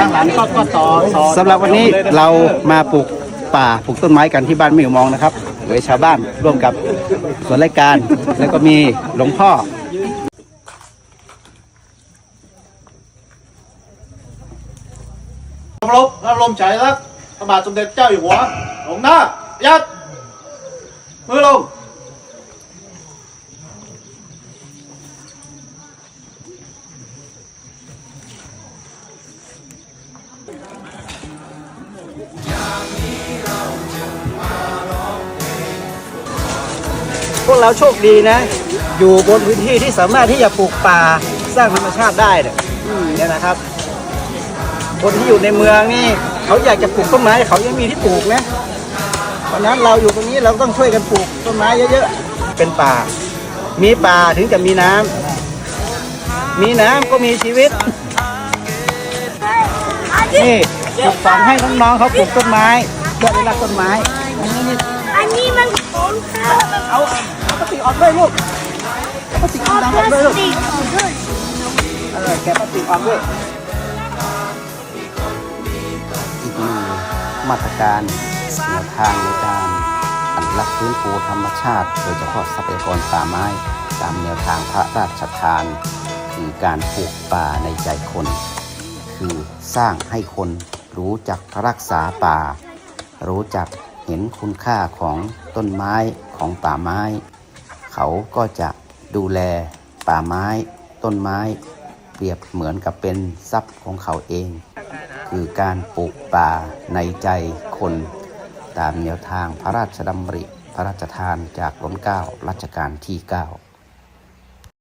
ข้างหลังก็ก็ต่อต่อสำหรับวันนี้เรามาปลูกป่าปลูกต้นไม้กันที่บ้านมิวมองนะครับโดยชาวบ้านร่วมกับส่วนรายการ แล้วก็มีหลวงพ่อรบรับลมใจรักพระบาทสมเด็จเจ้าอยู่หัว ลงหน้ายัดมือลง พวกเราโชคดีนะ อยู่บนพื้นที่ที่สามารถที่จะปลูกป่าสร้างธรรมชาติได้เนี่ยอืมเนี่ยนะครับ คนที่อยู่ในเมืองนี่ เขาอยากจะปลูกต้นไม้เขายังมีที่ปลูกนะเพราะฉะนั้นเราอยู่ตรงนี้เราต้องช่วยกันปลูกต้นไม้เยอะๆเป็นป่า มีป่าถึงจะมีน้ำมีน้ำก็มีชีวิต นี่ปลูกฝังให้น้องๆเขาปลูกต้นไม้เพื่ออนุรักษ์ต้นไม้ อันนี้มัน เขาเอาเอาพลาสติออกด้วยลูกเอาปติออกดังออกด้วยลูกองด้วยเออแกะพลาสติออกด้วยอีกหนึ่งมาตรการแนวทางในการอนุรักษ์ฟื้นฟูธรรมชาติ โดยเฉพาะทรัพยากรป่าไม้ ตามแนวทางพระราชทาน คือการปลูกป่าในใจคน คือสร้างให้คนรู้จักรักษาป่า รู้จัก เห็นคุณค่าของต้นไม้ของป่าไม้ เขาก็จะดูแลป่าไม้ ต้นไม้ เปรียบเหมือนกับเป็นทรัพย์ของเขาเอง คือการปลูกป่าในใจคน ตามแนวทางพระราชดำริ พระราชทานจากล้นเก้ารัชกาลที่ 9